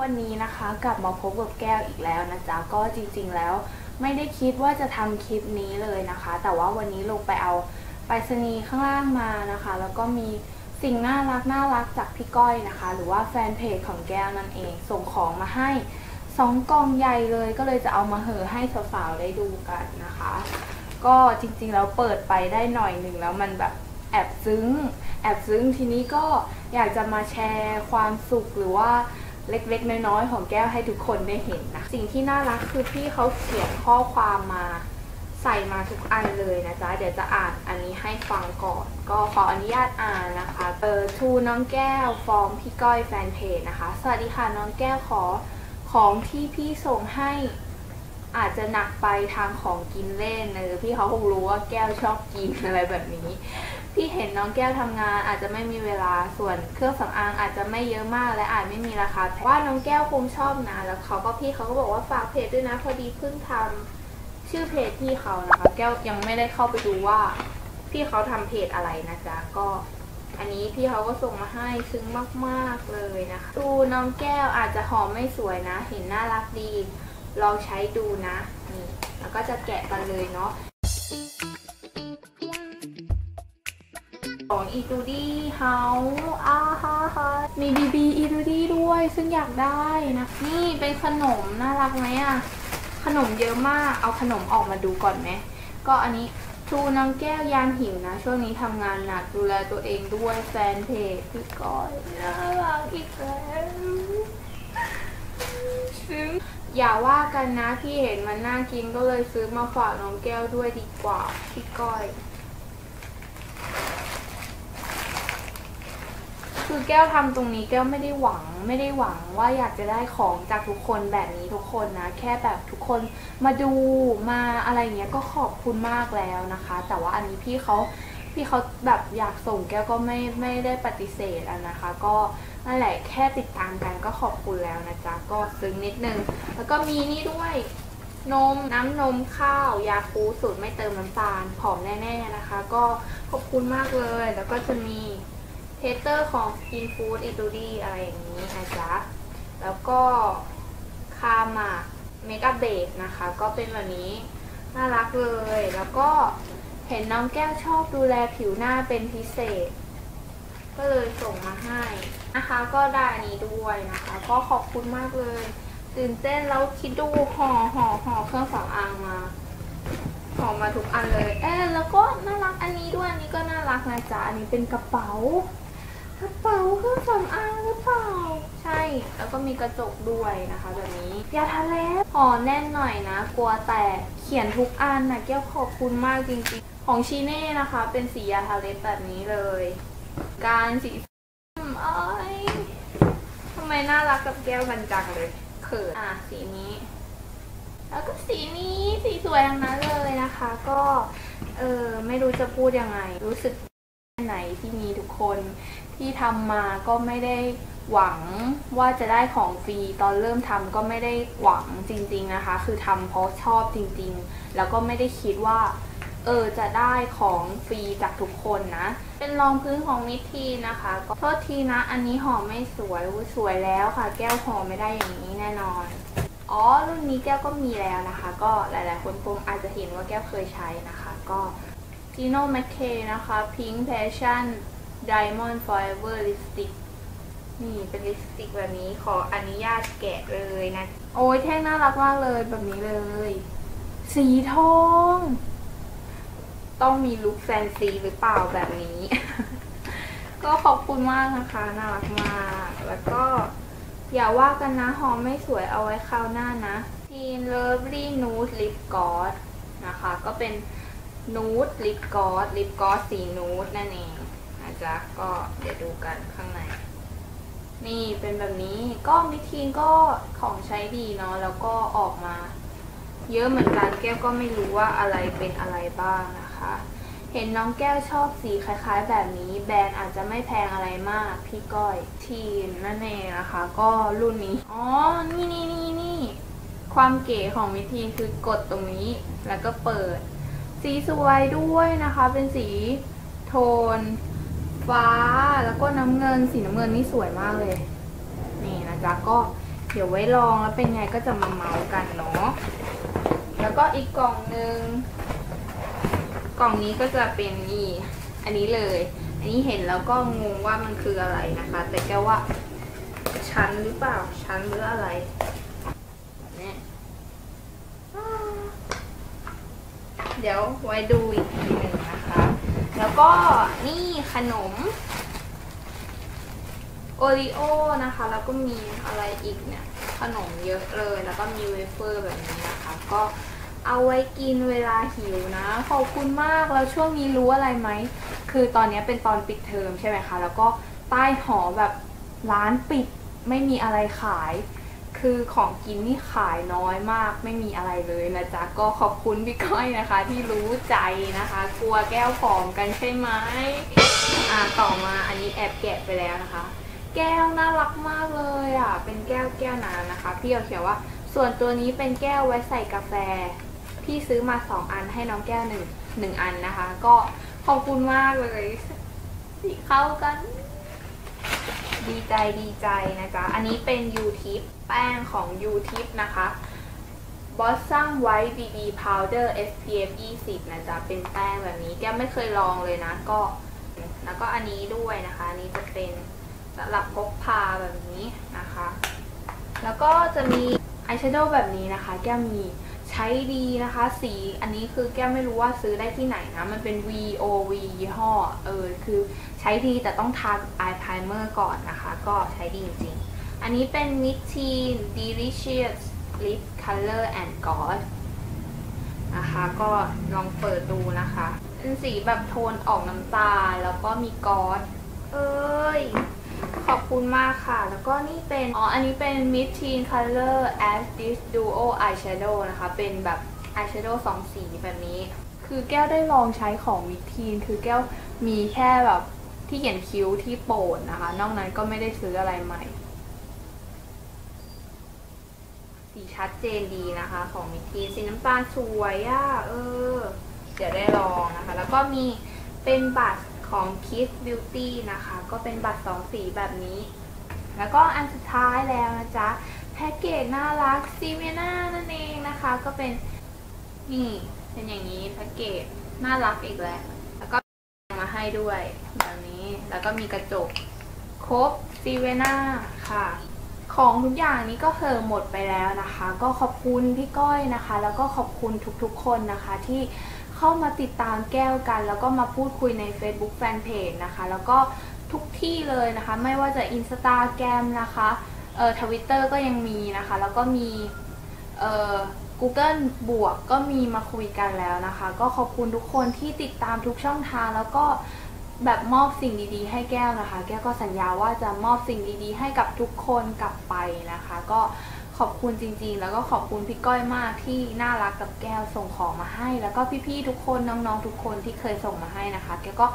วันนี้นะคะกลับมาพบกับแก้วอีกแล้วนะจ๊ะก็จริงๆแล้ว ไม่ได้คิดว่าจะทำคลิปนี้เลยนะคะ แต่ว่าวันนี้ลงไปเอาไปรษณีย์ข้างล่างมานะคะ แล้วก็มีสิ่งน่ารักน่ารักจากพี่ก้อยนะคะ หรือว่าแฟนเพจของแก้วนั่นเองส่งของมาให้สองกล่องใหญ่เลยก็เลยจะเอามาเหอให้สาวๆได้ดูกันนะคะ ก็จริงๆแล้วเปิดไปได้หน่อยหนึ่งแล้วมันแบบแอบซึ้ง แอบซึ้งทีนี้ก็อยากจะมาแชร์ความสุขหรือว่า เล็กๆ น้อยๆ ของแก้วให้ทุกคนได้เห็นนะ สิ่งที่น่ารักคือพี่เขาเขียนข้อความมาใส่มาทุกอันเลยนะจ๊ะ เดี๋ยวจะอ่านอันนี้ให้ฟังก่อน ก็ขออนุญาตอ่านนะคะเออทูน้องแก้วฟอร์มพี่ก้อยแฟนเพจนะคะ สวัสดีค่ะน้องแก้วขอของที่พี่ส่งให้อาจจะหนักไปทางของกินเล่นเออพี่เขาคงรู้ว่าแก้วชอบกินอะไรแบบนี้ พี่เห็นน้องแก้วทำงานอาจจะไม่มีเวลาส่วนเครื่องสำอางอาจจะไม่เยอะมาก และอาจไม่มีราคาแพงว่าน้องแก้วคงชอบนะแล้วเขาก็พี่เขาก็บอกว่าฝากเพจด้วยนะพอดีเพิ่งทำชื่อเพจพี่เขานะคะ แก้วยังไม่ได้เข้าไปดูว่า พี่เขาทำเพจอะไรนะจ๊ะก็อันนี้พี่เขาก็ส่งมาให้ซึ้งมากๆเลยนะคะดูน้องแก้วอาจจะหอมไม่สวยนะ เห็นน่ารักดี ลองใช้ดูนะนี่แล้วก็จะแกะกันเลยเนาะ ของอีตูดี้เฮาอาฮาฮามีบีบีอีตูดี้ด้วยซึ่งอยากได้นะ นี่เป็นขนมน่ารักไหมอะขนมเยอะมากเอาขนมออกมาดูก่อนไหมก็อันนี้ทูน้องแก้วยานหิวนะ ช่วงนี้ทำงานหนักดูแลตัวเองด้วยแฟนเพจพี่ก้อยน่ารักอีกแล้วซึ้งอย่าว่ากันนะพี่เห็นมันน่ากินก็เลยซื้อมาฝากน้องแก้วด้วยดีกว่าพี่ก้อย คือแก้วทำตรงนี้แก้วไม่ได้หวังไม่ได้หวังว่าอยากจะได้ของจากทุกคนแบบนี้ทุกคนนะ แค่แบบทุกคนมาดูมาอะไรเงี้ยก็ขอบคุณมากแล้วนะคะ แต่ว่าอันนี้พี่เขาพี่เขาแบบอยากส่งแก้วก็ไม่ไม่ได้ปฏิเสธอะนะคะ ก็นั่นแหละแค่ติดตามกันก็ขอบคุณแล้วนะจ๊ะก็ซึ้งนิดนึง แล้วก็มีนี่ด้วยนมน้ำนมข้าวยาคูสูตรไม่เติมน้ำตาลผอมแน่ ๆนะคะ ก็ขอบคุณมากเลย แล้วก็จะมี เทสเตอร์ของ Skin Food e t u d y อะไรอย่างนี้นะจ๊ะ แล้วก็คามาเมก p เบสนะคะ ก็เป็นแบบนี้ น่ารักเลย แล้วก็เห็นน้องแก้วชอบดูแลผิวหน้าเป็นพิเศษ ก็เลยส่งมาให้นะคะ ก็ได้อันนี้ด้วยนะคะ ก็ขอบคุณมากเลย ตื่นเต้นแล้วคิดดูห่อห่อห่อเครื่องสำอางมาห่อมาทุกอันเลย เอ๊แล้วก็น่ารักอันนี้ด้วย อันนี้ก็น่ารักนะจ๊ะ อันนี้เป็นกระเป๋า กระเป๋าเครื่องสำอางหรือเปล่า ใช่ แล้วก็มีกระจกด้วยนะคะแบบนี้ ยาทาเล็บห่อแน่นหน่อยนะ กลัวแตก เขียนทุกอันนะแก้วขอบคุณมากจริงๆ ของชีเน่นะคะ เป็นสียาทาเล็บแบบนี้เลย การสีส้มเอ้ยทำไมน่ารักกับแก้วกันจังเลยเขินอะสีนี้ แล้วก็สีนี้สีสวยทั้งนั้นเลยนะคะ ก็ เออไม่รู้จะพูดยังไง รู้สึกไหนที่มีทุกคน ที่ทำมาก็ไม่ได้หวังว่าจะได้ของฟรีตอนเริ่มทำก็ไม่ได้หวังจริง ๆนะคะ คือทำเพราะชอบจริง ๆ แล้วก็ไม่ได้คิดว่าเออจะได้ของฟรีจากทุกคนนะ เป็นรองพื้นของมิตทีนะคะก็โทษทีนะอันนี้ห่อไม่สวยสวยแล้วค่ะ แก้วห่อไม่ได้อย่างนี้แน่นอนอ๋อรุ่นนี้แก้วก็มีแล้วนะคะ ก็หลายๆ คนคงอาจจะเห็นว่าแก้วเคยใช้นะคะ ก็ Gino m c k a y นะคะ Pink Passion Diamond Forever Lipstick นี่เป็นลิปสติกแบบนี้ขออนุญาตแกะเลยนะ โอ้ยแท่งน่ารักมากเลยแบบนี้เลย สีทอง ต้องมีลุคแฟนซีหรือเปล่าแบบนี้ ก็ขอบคุณมากนะคะ น่ารักมาก แล้วก็อย่าว่ากันนะหอมไม่สวยเอาไว้คราวหน้านะ Teen Lovely Nude Lip Gloss นะคะ ก็เป็นนูดลิปกอสลิปกอสสีนูดนั่นเอง จ๊ะก็เดี๋ยวดูกันข้างใน นี่เป็นแบบนี้ก็มิทีนก็ของใช้ดีเนาะแล้วก็ออกมา เยอะเหมือนกันแก้วก็ไม่รู้ว่าอะไรเป็นอะไรบ้างนะคะ เห็นน้องแก้วชอบสีคล้ายๆ แบบนี้ แบรนด์อาจจะไม่แพงอะไรมาก พี่ก้อยทีนนั่นเองนะคะ ก็รุ่นนี้อ๋อนี่นี่นี่นี่ความเก๋ของมิทีนคือกดตรงนี้แล้วก็เปิด สีสวยด้วยนะคะ เป็นสีโทน ฟ้าแล้วก็น้ำเงินสีน้ำเงินนี่สวยมากเลย นี่นะจ๊ะก็เดี๋ยวไว้ลองแล้วเป็นไงก็จะมาเมาส์กันเนาะแล้วก็อีกกล่องหนึ่งกล่องนี้ก็จะเป็นนี่อันนี้เลย อันนี้เห็นแล้วก็งงว่ามันคืออะไรนะคะ แต่แกว่าชั้นหรือเปล่าชั้นหรืออะไรเนี่ยเดี๋ยวไว้ดูอีกทีนึ แล้วก็นี่ขนมโอริโอนะคะ แล้วก็มีอะไรอีกเนี่ย ขนมเยอะเลย แล้วก็มีเวเฟอร์แบบนี้นะคะ ก็เอาไว้กินเวลาหิวนะ ขอบคุณมาก แล้วช่วงนี้รู้อะไรไหม คือตอนนี้เป็นตอนปิดเทอมใช่ไหมคะ แล้วก็ใต้หอแบบร้านปิดไม่มีอะไรขาย คือของกินนี่ขายน้อยมากไม่มีอะไรเลยนะจ๊ะ ก็ขอบคุณพี่ก้อยนะคะ ที่รู้ใจนะคะ กลัวแก้วผอมกันใช่ไหมอ่าต่อมาอันนี้แอบแกะไปแล้วนะคะ แก้วน่ารักมากเลยอะ เป็นแก้วแก้วน้ำนะคะ พี่เอาเขียนว่า ส่วนตัวนี้เป็นแก้วไว้ใส่กาแฟ พี่ซื้อมาสองอันให้น้องแก้วหนึ่งหนึ่งอันนะคะ ก็ขอบคุณมากเลยสีเข้ากัน ดีใจดีใจนะจ๊ะ อันนี้เป็น u t i p แป้งของ u t i p นะคะ Blossom White BB Powder SPF 20 นะจ๊ะ เป็นแป้งแบบนี้ แก้วไม่เคยลองเลยนะก็ แล้วก็อันนี้ด้วยนะคะ อันนี้จะเป็นสำหรับพกพาแบบนี้นะคะ แล้วก็จะมีอายแชโดว์แบบนี้นะคะ แก้วมี ใช้ดีนะคะ สีอันนี้คือแก้วไม่รู้ว่าซื้อได้ที่ไหนนะ มันเป็น VOV ยี่ห้อเออคือใช้ดีแต่ต้องทา eye primer ก่อนนะคะ ก็ใช้ดีจริงๆ อันนี้เป็น Mid Teen Delicious Lip Color and Gloss นะคะก็ลองเปิดดูนะคะเป็นสีแบบโทนออกน้ำตาลแล้วก็มีกอสเอ้ย ขอบคุณมากค่ะ แล้วก็นี่เป็น อ๋อ อันนี้เป็น Mid Teen Color as this Duo Eyeshadow นะคะ เป็นแบบ eyeshadow สองสีแบบนี้ คือแก้วได้ลองใช้ของ Mid Teen คือแก้วมีแค่แบบที่เขียนคิ้วที่โปนนะคะ นอกนั้นก็ไม่ได้ซื้ออะไรใหม่ สีชัดเจนดีนะคะของมิทีสีน้ำตาลสวยอะ่ะเออ เดี๋ยวได้ลองนะคะ แล้วก็มีเป็นบัตร ของ Kiss Beauty นะคะ ก็เป็นบัตรสองสีแบบนี้ แล้วก็อันสุดท้ายแล้วนะจ๊ะ แพ็กเกจน่ารักซีเมน่านั่นเองนะคะ ก็เป็นนี่เป็นอย่างนี้แพ็กเกจน่ารักอีกแล้วแล้วก็มาให้ด้วยแบบนี้ แล้วก็มีกระจกครบซีเวน่าค่ะ ของทุกอย่างนี้ก็เฮิมหมดไปแล้วนะคะ ก็ขอบคุณพี่ก้อยนะคะ แล้วก็ขอบคุณทุกๆคนนะคะที่ เข้ามาติดตามแก้วกัน แล้วก็มาพูดคุยใน Facebook Fanpage นะคะ แล้วก็ทุกที่เลยนะคะ ไม่ว่าจะ Instagram นะคะเอ่อทวิตเตอร์ก็ยังมีนะคะ แล้วก็มีเอ่อ Google บวกก็มีมาคุยกันแล้วนะคะ ก็ขอบคุณทุกคนที่ติดตามทุกช่องทาง แล้วก็แบบมอบสิ่งดีๆ ให้แก้วนะคะ แก้วก็สัญญาว่าจะมอบสิ่งดีๆ ให้กับทุกคนกลับไปนะคะ ก็ ขอบคุณจริงๆ แล้วก็ขอบคุณพี่ก้อยมากที่น่ารักกับแก้วส่งของมาให้ แล้วก็พี่ๆทุกคนน้องๆทุกคนที่เคยส่งมาให้นะคะ แก้วก็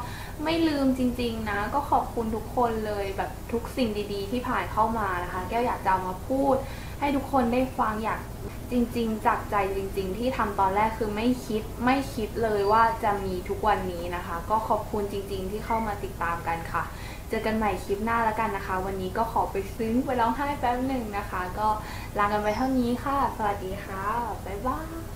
ไม่ลืมจริง ๆ นะ ก็ขอบคุณทุกคนเลยแบบทุกสิ่งดี ๆ ที่ผ่านเข้ามานะคะ แก้วอยากจะเอามาพูด ให้ทุกคนได้ฟังอยากจริง ๆ จากใจจริง ๆ ที่ทำตอนแรกคือไม่คิดไม่คิดเลยว่าจะมีทุกวันนี้นะคะ ก็ขอบคุณจริง ๆ ที่เข้ามาติดตามกันค่ะ จอกันใหม่คลิปหน้าแล้วกันนะคะ วันนี้ก็ขอไปซึ้งไปร้องไห้แป๊บหนึ่งนะคะ ก็ลากันไปเท่านี้ค่ะ สวัสดีค่ะ บ๊ายบาย